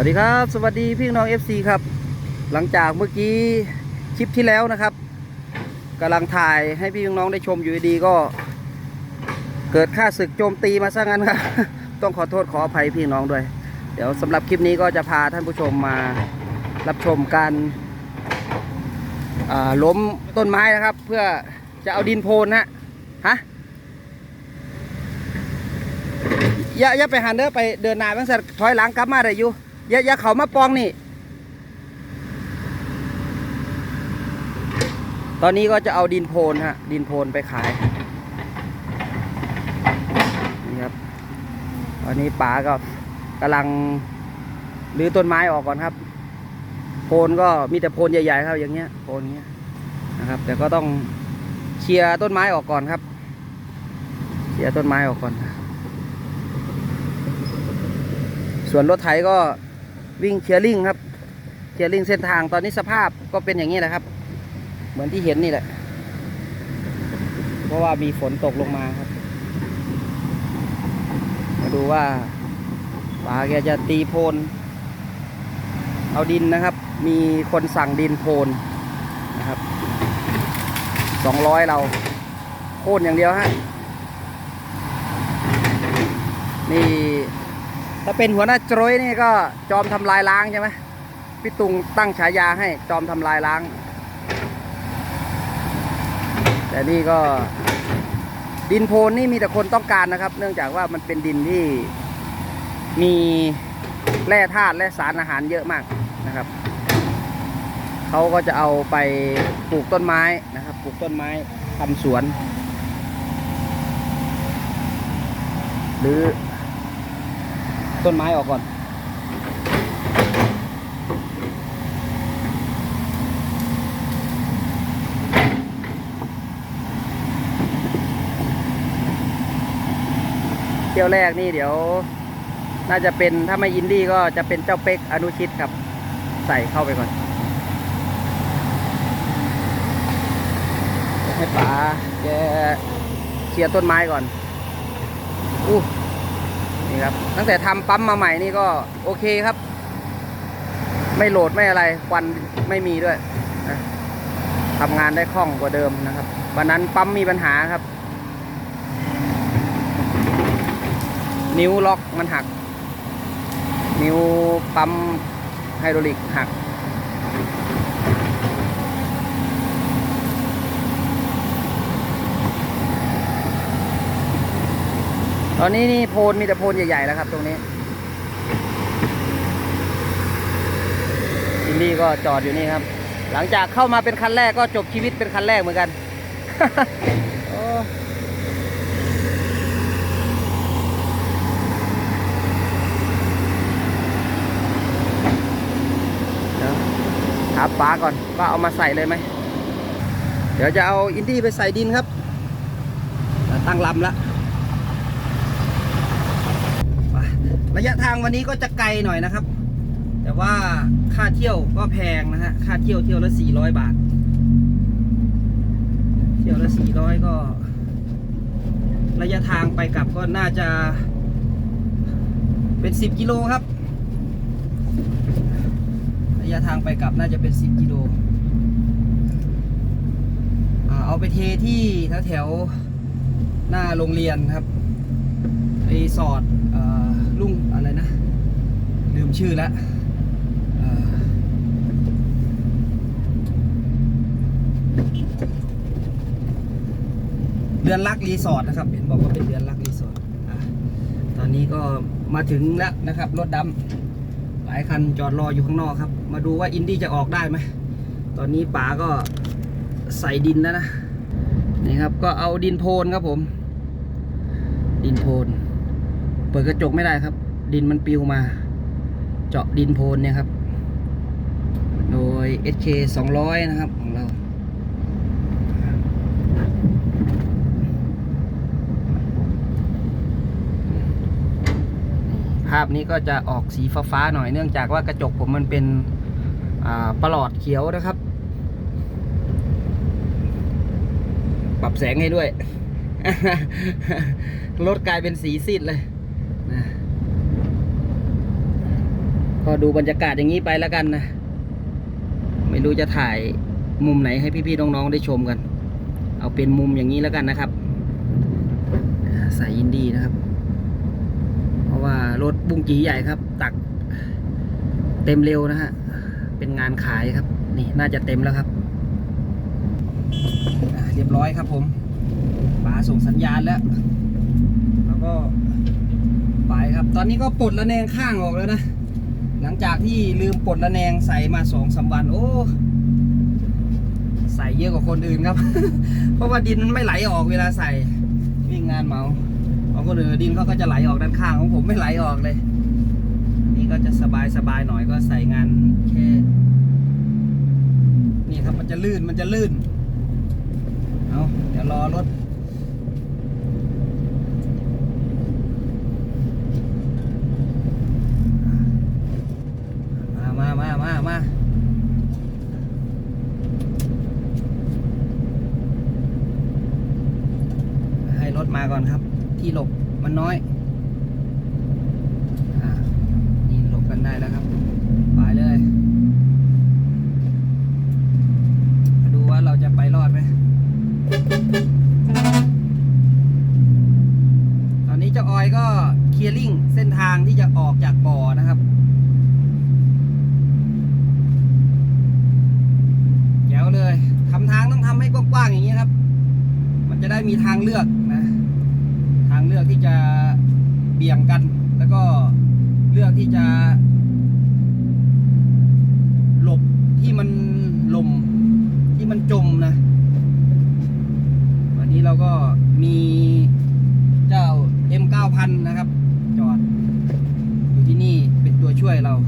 วัสดีครับ สวัสดีพี่น้อง FC ครับ หลังจากเมื่อกี้คลิปที่แล้วนะครับกำลังถ่ายให้พี่น้องได้ชมอยู่ดีๆก็ เกิดค่าศึกโจมตีมาซะงั้นครับต้องขอโทษขออภัยพี่น้องด้วย เดี๋ยวสำหรับคลิปนี้ก็จะพาท่านผู้ชมมารับชมการล้มต้นไม้นะครับ เพื่อจะเอาดินโพนนะฮะอย่าอย่าไปหันเด้อไปเดินหน้าบ้างสัถอยหลังกลับมาได้อยู่ อย่าอย่าเขามาปองนี่ ตอนนี้ก็จะเอาดินโพนฮะ ดินโพนไปขาย นี่ครับ ตอนนี้ป๋าก็กำลังรื้อต้นไม้ออกก่อนครับ โพนก็มีแต่โพนใหญ่ๆครับอย่างเงี้ย โพนเงี้ยนะครับ แต่ก็ต้องเคลียร์ต้นไม้ออกก่อนครับเคลียร์ต้นไม้ออกก่อน ส่วนรถไถก็ วิ่งเคลียร์ลิงครับเคลียร์ลิงเส้นทางตอนนี้สภาพก็เป็นอย่างนี้แหละครับ เหมือนที่เห็นนี่แหละ เพราะว่ามีฝนตกลงมาครับ มาดูว่าป๋าแกจะตีโพน เอาดินนะครับ มีคนสั่งดินโพนนะครับสองร้อยเราโค่นอย่างเดียวฮะนี่ ถ้าเป็นหัวหน้าโจรยนี่ก็จอมทำลายล้างใช่ไหมพี่ตุงตั้งฉายาให้จอมทำลายล้าง แต่นี่ก็ดินโพนนี่มีแต่คนต้องการนะครับ เนื่องจากว่ามันเป็นดินที่มีแร่ธาตุและสารอาหารเยอะมากนะครับเขาก็จะเอาไปปลูกต้นไม้นะครับ ปลูกต้นไม้ทำสวน หรือ ต้นไม้ออกก่อน เที่ยวแรกนี่เดี๋ยว น่าจะเป็นถ้าไม่อินดี้ก็จะเป็นเจ้าเป็กอนุชิตครับ ใส่เข้าไปก่อน ให้ป๋าแกเคลียร์ต้นไม้ก่อนอู้ นี่ครับ ตั้งแต่ทำปั๊มมาใหม่นี่ก็โอเคครับ ไม่โหลดไม่อะไรควันไม่มีด้วยนะทำงานได้คล่องกว่าเดิมนะครับ วันนั้นปั๊มมีปัญหาครับ นิ้วล็อกมันหัก นิ้วปั๊มไฮดรอลิกหัก ตอนนี้นี่โพนมีแต่โพนใหญ่ๆแล้วครับตรงนี้อินดี้ก็จอดอยู่นี่ครับ หลังจากเข้ามาเป็นคันแรกก็จบชีวิตเป็นคันแรกเหมือนกันโอ้เดี๋ยวถามป๋าก่อนว่าเอามาใส่เลยไหม เดี๋ยวจะเอาอินดี้ไปใส่ดินครับ ตั้งลำแล้ว ระยะทางวันนี้ก็จะไกลหน่อยนะครับ แต่ว่าค่าเที่ยวก็แพงนะฮะ ค่าเที่ยวเที่ยวละสี่ร้อยบาท เที่ยวละสี่ร้อยก็ ระยะทางไปกลับก็น่าจะ เป็นสิบกิโลครับ ระยะทางไปกลับน่าจะเป็นสิบกิโลอเอาไปเทที่แถวแถวหน้าโรงเรียนครับรีสอร์ทเอ่อลุงอะไรนะ ลืมชื่อแล้วเดือนรักรีสอร์ทนะครับ เห็นบอกว่าเป็นเดือนรักรีสอร์ทตอนนี้ก็มาถึงแล้วนะครับ รถดำหลายคันจอดรออยู่ข้างนอกครับ มาดูว่าอินดี้จะออกได้ไหม ตอนนี้ป๋าก็ใส่ดินแล้วนะ นี่ครับก็เอาดินโพนครับผม ดินโพน เปิดกระจกไม่ได้ครับ ดินมันปิวมา เจาะดินโพนเนี่ยครับ โดย SK 200 นะครับของเราภาพนี้ก็จะออกสีฟ้าๆหน่อยเนื่องจากว่ากระจกผมมันเป็นอ่าประหลอดเขียวนะครับ ปรับแสงให้ด้วย รถกลายเป็นสีซีดเลยนะ ก็ดูบรรยากาศอย่างนี้ไปแล้วกันนะ ไม่รู้จะถ่ายมุมไหนให้พี่ๆน้องๆได้ชมกัน เอาเป็นมุมอย่างนี้แล้วกันนะครับใส่อินดีนะครับ เพราะว่ารถบุ้งจีใหญ่ครับ ตักเต็มเร็วนะฮะ เป็นงานขายครับ นี่น่าจะเต็มแล้วครับ เรียบร้อยครับผมปาส่งสัญญาณแล้ว แล้วก็ไปครับ ตอนนี้ก็ปลดระแนงข้างออกแล้วนะ หลังจากที่ลืมปลดระแนงใส่มาสองสามวัน โอ้ใส่เยอะกว่าคนอื่นครับ เพราะว่าดินมันไม่ไหลออกเวลาใส่วิ่งงานเมาของคนอื่นดินเขาก็จะไหลออกด้านข้างของผมไม่ไหลออกเลย นี่ก็จะสบายสบายหน่อยก็ใส่งานแค่นี่ครับมันจะลื่นมันจะลื่นเอาเดี๋ยวรอรถ มามามามามาให้รถมาก่อนครับ ที่หลบมันน้อย 对了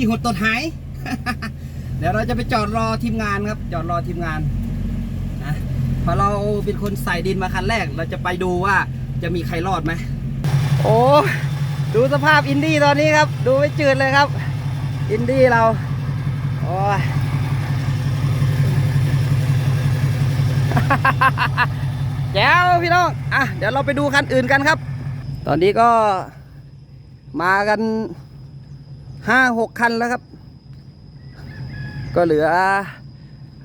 ขี้หดตดหาย เดี๋ยวเราจะไปจอดรอทีมงานครับ จอดรอทีมงานนะพอเราเป็นคนใส่ดินมาคันแรก เราจะไปดูว่าจะมีใครรอดไหมโอ้ดูสภาพอินดี้ตอนนี้ครับ ดูไม่จืดเลยครับ อินดี้เราโอ้ยแจ๋วพี่น้องอะเดี๋ยวเราไปดูคันอื่นกันครับ ตอนนี้ก็มากัน ห้าหกคันแล้วครับ ก็เหลือ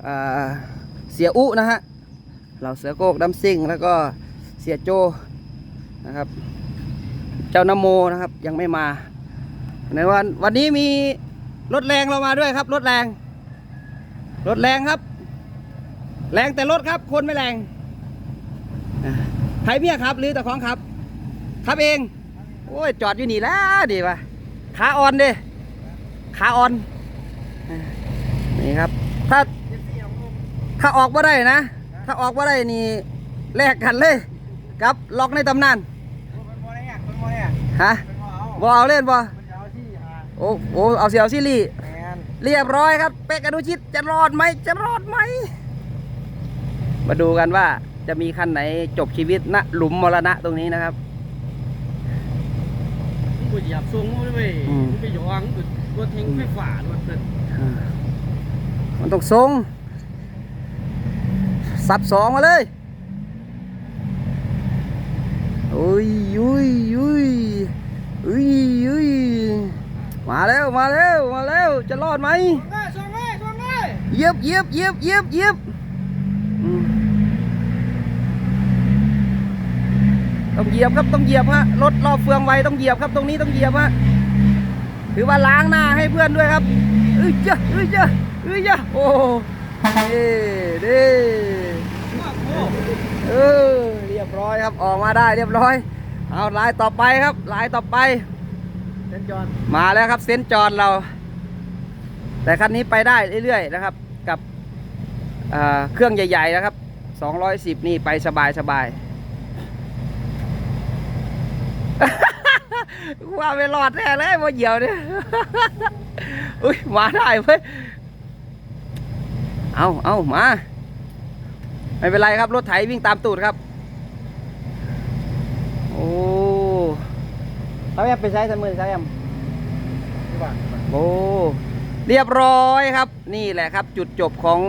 อเสียอุนะฮะเราเสือโกกดัมซิ่ง แล้วก็เสียโจนะครับ เจ้านโมนะครับยังไม่มา ในวันวันนี้มีรถแรงเรามาด้วยครับรถแรงรถแรงครับ แรงแต่รถครับ คนไม่แรงใครเมียครับ หรือแต่ของครับ ครับเอง โอ้ย จอดอยู่นี่แล้วดีว่ะขาอ่อนเด้ ขาอ่อนอะนี่ครับ ถ้าถ้าออกมาได้นะ ถ้าออกมาได้นี่แลกกันเลยกับล็อกในตำนานเป็นโมเนี่ยเป็นโมเนี่ยฮะเป็นโมเอาบอเอาเล่นบอเป็นเอาที่หาโอ้โอ้เอาเสียวซิลี่แมนเรียบร้อยครับ เป็กอนุชิตจะรอดไหมจะรอดไหม มาดูกันว่าจะมีคันไหนจบชีวิตณหลุมมรณะตรงนี้นะครับกูเหยียบสูงเลยเว้ยอืมกูไปหยองกู รถทิ้งไฟฝ่ารถเป็นอ่ามันต้องทรงสับสองมาเลยอุ้ยอุ้ยอุ้ยอุ้ยอุ้ยมาแล้วมาแล้วมาแล้วจะรอดไหมได้ช่วงได้ช่งได้เยียบเยียบเยียบเยียบเยียบต้องเหยียบครับต้องเหยียบฮะรถรอบเฟืองไวต้องเหยียบครับตรงนี้ต้องเหยียบฮะ ถือว่าล้างหน้าให้เพื่อนด้วยครับเอ้ยเจ้าเอ้ยเจ้าเอ้ยเจ้าโอ้เด้เด้เออเรียบร้อยครับออกมาได้เรียบร้อย เอาลายต่อไปครับลายต่อไปเส้นจอนมาแล้วครับเซนจอนเรา แต่คันนี้ไปได้เรื่อยๆนะครับ กับเอ่อเครื่องใหญ่ๆนะครับ210 นี่ไปสบายสบาย ว่าไม่รอดแน่เลยว่าเหยียวเนี่ยอุ้ยมาได้เว้ยเอาเอามา ไม่เป็นไรครับ รถไถวิ่งตามตูดครับ โอ้เขาแอมไปใช้สมือใช้แอมโอ้เรียบร้อยครับ นี่แหละครับ จุดจบของ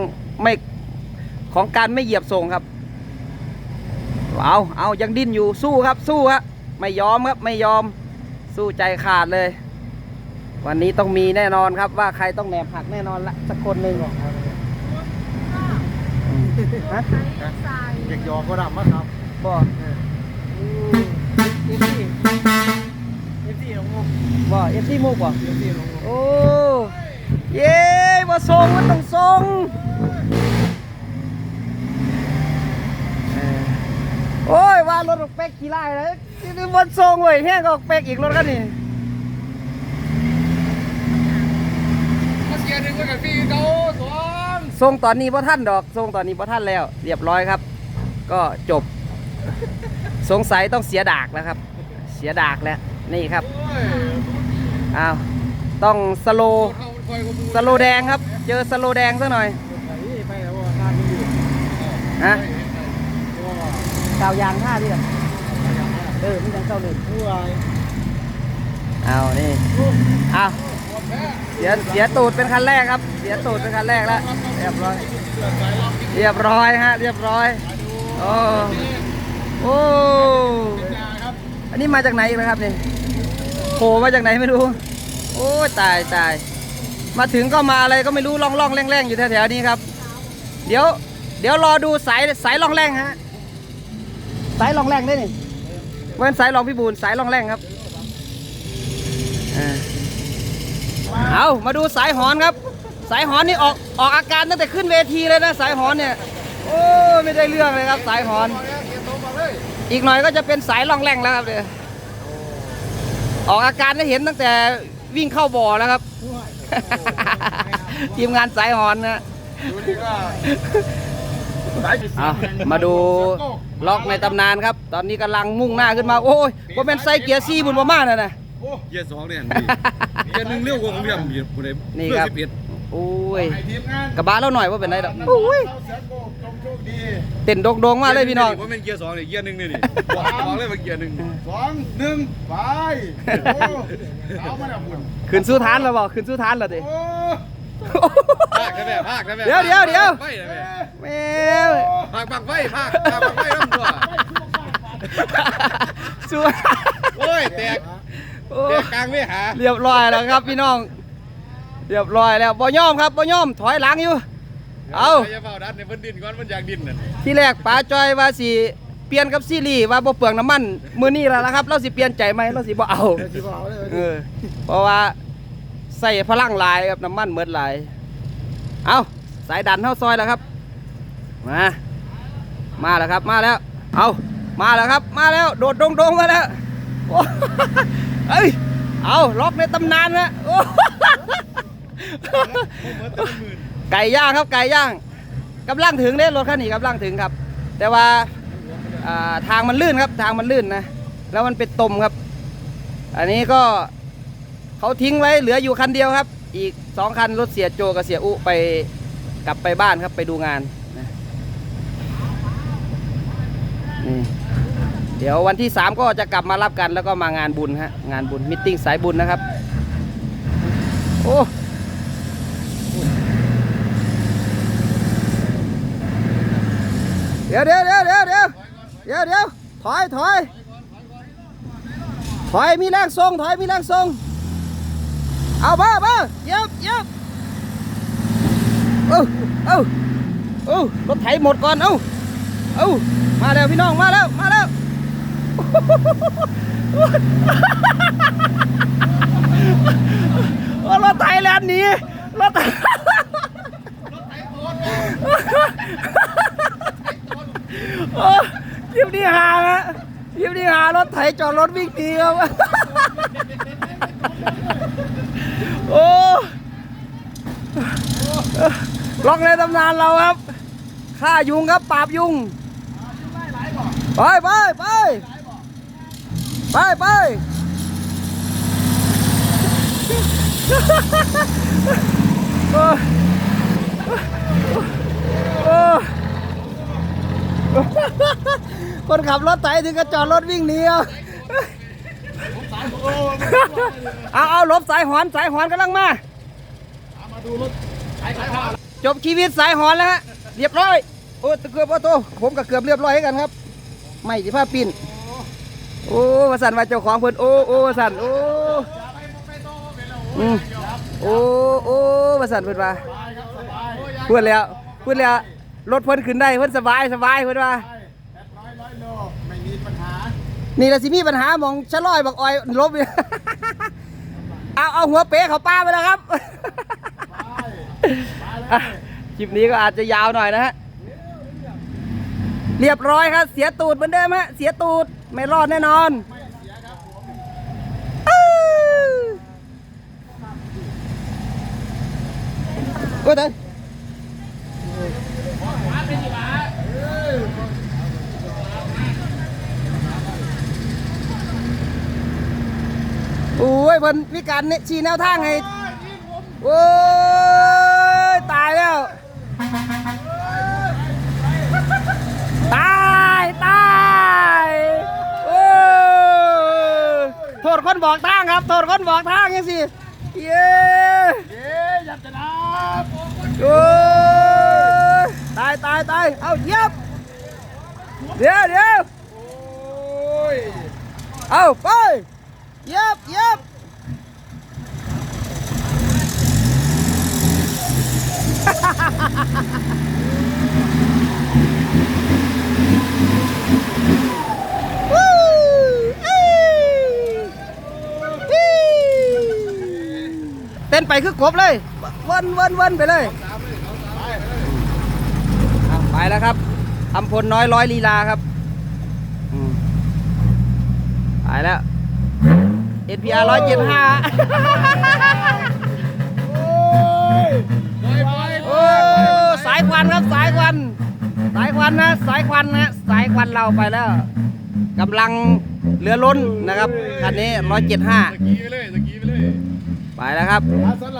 ไม่ของการไม่เหยียบทรงครับเอาเอายังดิ้นอยู่สู้ครับสู้ครับไม่ยอมครับไม่ยอม สู้ใจขาดเลย วันนี้ต้องมีแน่นอนครับว่าใครต้องแหนมหักแน่นอนละสักคนหนึ่งอืมฮะเด็กยอก็ดำมากครับบ่เอฟซีเอฟซีลงงบ่เอฟซีมูกบ่เอฟซีลงงโอ้ เย้มาทรงมันต้องทรงเออ โอ้ยว่ารถเป็กกี่ไร่เลยนี่มันทรงเว้ยแห้งก็เป็กอีกรถกันนี่มาเสียหนึ่งไว้กับพี่เขาสวนทรงตอนนี้พ่ท่านดอกทรงตอนนี้พ่ท่านแล้ว เรียบร้อยครับ ก็จบ สงสัยต้องเสียดากแล้วครับ เสียดากแล้วนี่ครับโอ้ยอ้าวต้องสโลว์เขาคอยกูสโลว์แดงครับ เจอสโลว์แดงซะหน่อยไปแล้วว่างานมันอยู่ฮะว่า กาวยางท่าดิล่ะเออมันยังเจ้าหนึ่งผู้วายเอานี่เอาเสียเสียตูดเป็นคันแรกครับ เสียตูดเป็นคันแรกแล้วเรียบร้อย เรียบร้อยฮะ เรียบร้อยโอ้โอ้อันนี้มาจากไหนนะครับนี่โผล่มาจากไหนไม่รู้ โอ้ตายตายมาถึงก็มาอะไรก็ไม่รู้ล่องล่องแรงแรงๆอยู่แถวๆนี้ครับ เดี๋ยว เดี๋ยวรอดูสายสายล่องแรงฮะ สายล่องแรงได้นี่เว้นสายล่องพี่บูนสายล่องแรงครับอ่าเอามาดูสายหอนครับ สายหอนนี่ออกออกอาการตั้งแต่ขึ้นเวทีเลยนะ สายหอนเนี่ยโอ้ยไม่ได้เรื่องเลยครับ สายหอนเก็บตัวมาเลยอีกหน่อยก็จะเป็นสายล่องแรงแล้วครับเนี่ยออกอาการได้เห็นตั้งแต่วิ่งเข้าบ่อแล้วครับ ทีมงานสายหอนนะดูดิว่าเอามาดูล็อกในตำนานครับ ตอนนี้กำลังมุ่งหน้าขึ้นมา โอ้ยว่าเป็นไซเกียร์ซีบุญประมาณน่ะนะโอ้เกียร์สองเนี่ยนี่เกียร์หนึ่งเร็วกว่าของเรียมอยู่ผู้ใดนี่ครับเพื่อสิบเอ็ดโอ้ยให้ทีมงานกระบะเราหน่อยว่าเป็นไรดอกโอ้ยเราเสียโกจงโชคดีเต้นโดงๆมากเลยพี่น้องว่าเป็นเกียร์สองเนี่ยเกียร์หนึ่งนี่นี่บอกบอกเลยว่าเกียร์หนึ่งสองหนึ่งไปโอ้เอามาแล้วคุณขึ้นสู้ทานแล้วบอกขึ้นสู้ทานแล้วดิโอ้ ภาคได้ไหมภาคได้ไหมเดี๋ยวเดี๋ยวเดี๋ยวไฟได้ไหมแม่ภาคปักไฟภาคภาคปักไฟน้ำตัวสู้โอ้ยแตกโอ้แตกกลางไม่หาเรียบร้อยแล้วครับพี่น้อง เรียบร้อยแล้วบ่ย่อมครับบ่ย่อมถอยหลังอยู่ เอาอย่าเฝ้าดันในเพิ่นดินก่อนมันอยากดินน่ะที่แรกป๋าจอยว่าสิเปลี่ยนกับซีรีส์ว่าบ่เปลืองน้ำมัน มื้อนี้แล้วล่ะครับ เราสิเปลี่ยนใจไหมเราสิบ่เอาสิบอกเลยเออเพราะว่า ใส่พลังหลายครับน้ำมันเมิดหลาย เอาสายดันเท่าซอยแล้วครับ มา มาแล้วครับ มาแล้ว เอามาแล้วครับ มาแล้ว โดดดงดงมาแล้วเอ้ย เอาล็อกในตำนานนะไก่ย่างครับ ไก่ย่างกำลังถึงเด้รถคันนี้กำลังถึงครับ แต่ว่าทางมันลื่นครับ ทางมันลื่นนะ แล้วมันเป็นตมครับ อันนี้ก็ เขาทิ้งไว้เหลืออยู่คันเดียวครับ อีกสองคันรถเสียโจกับเสียอุไปกลับไปบ้านครับไปดูงานนะนี่เดี๋ยววันที่สามก็จะกลับมารับกันแล้วก็มางานบุญฮะงานบุญมิทติ้งสายบุญนะครับ โอ้เดี๋ยวเดี๋ยวเดี๋ยวเดี๋ยวเดี๋ยวเดี๋ยวเดี๋ยวถอยถอยถอยมีแรงทรงถอยมีแรงทรง เอาบ้าบ้าเย็บเย็บเอ้าเอ้าเอ้ารถไถหมดก่อนเอ้าเอ้ามาแล้วพี่น้องมาแล้วมาแล้วโอ้รถไถแลนด์หนีรถไถคลิปนี้หาละคลิปนี้หารถไถจอดรถวิ่งหนีครับ โอ้ล็อกในตำนานเราครับฆ่ายุงครับปราบยุง ไปไปไปไปไปโอ้โอ้คนขับรถไถถึงก็จอดรถวิ่งหนีเอา เอาเอาลบสายหอนสายหอนกำลังมาจบชีวิตสายหอนแล้วฮะเรียบร้อยโอ้เกือบโอ้โตผมกับเกือบเรียบร้อยให้กันครับ ไม่สิผ้าปิ่นโอ้วสันว่าเจ้าของเพิ่นโอ้โอ้วสันโอ้โอ้โอ้วสันเพิ่นว่าพูดแล้วพูดแล้วรถเพิ่นขึ้นได้เพิ่นสบายสบายเพิ่นว่า นี่ละสิมีปัญหามองชะลอยบักออยลบอยู่เอาเอาหัวเป๊ะเขาป้าไปแล้วครับคลิปนี้ก็อาจจะยาวหน่อยนะฮะเรียบร้อยครับ เสียตูดเหมือนเดิมฮะเสียตูดไม่รอดแน่นอนอ้าวโอ้ยตายโอ้ยเพิ่นวิการเนี่ยชี้แนวทางให้โอ้ยตายแล้ว ตายตายโอ้ยโทษคนบอกทางครับ โทษคนบอกทางยังสิเย้เย้ยับจะนับโอ้ยตายตายตายเอาเยียบเดี๋ยวเดี๋ยวโอ้ยเอาไปเยียบเยียบ ต้นไปคือกบเลยวนวนวนไปเลยอะไปแล้วครับอำพลน้อยร้อยลีลาครับอืมไปแล้ว NPR ร้อยเจ็ดห้าปล่อยปล่อยโอ้สายควันครับสายควัน สายควันนะสายควันนะสายควันเราไปแล้วกำลังเหลือล้นนะครับคันนี้ร้อยเจ็ดห้าตะกี้ไปเลยตะกี้ไปเลย ไปแล้วครับ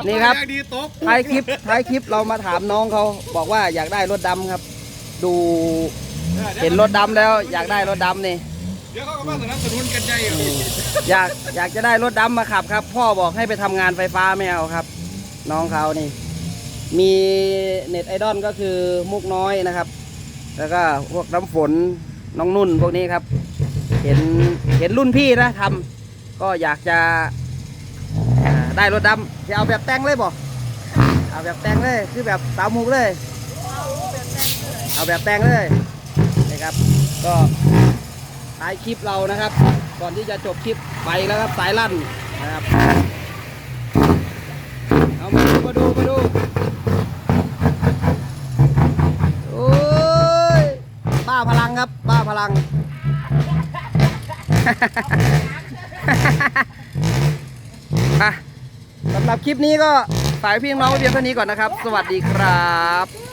นี่ครับอยากดีตกท้ายคลิปท้ายคลิปเรามาถามน้องเขาบอกว่าอยากได้รถดำครับ ดูเห็นรถดำแล้วอยากได้รถดำนี่เดี๋ยวเขาก็มาสนับสนุนกันใจอยู่อยากอยากจะได้รถดำมาขับครับ พ่อบอกให้ไปทำงานไฟฟ้าไม่เอาครับ น้องเขานี่ มีเน็ตไอดอลก็คือมุกน้อยนะครับ แล้วก็พวกน้ำฝนน้องนุ่นพวกนี้ครับ เห็นเห็นรุ่นพี่นะทำก็อยากจะอ่า ได้รถดำจะเอาแบบแต่งเลยบ่เอาแบบแต่งเลย คือแบบสาวมุกเลย เอาแบบแต่งเลยนี่ครับ ก็ท้ายคลิปเรานะครับ ก่อนที่จะจบคลิปไปแล้วครับสายลั่นนะครับ เอามาดูมาดูมาดูโอ้าพลังครับ บ้าพลัง อะ สำหรับคลิปนี้ก็ฝากพี่น้องไว้เพียงเท่านี้ก่อนนะครับ สวัสดีครับ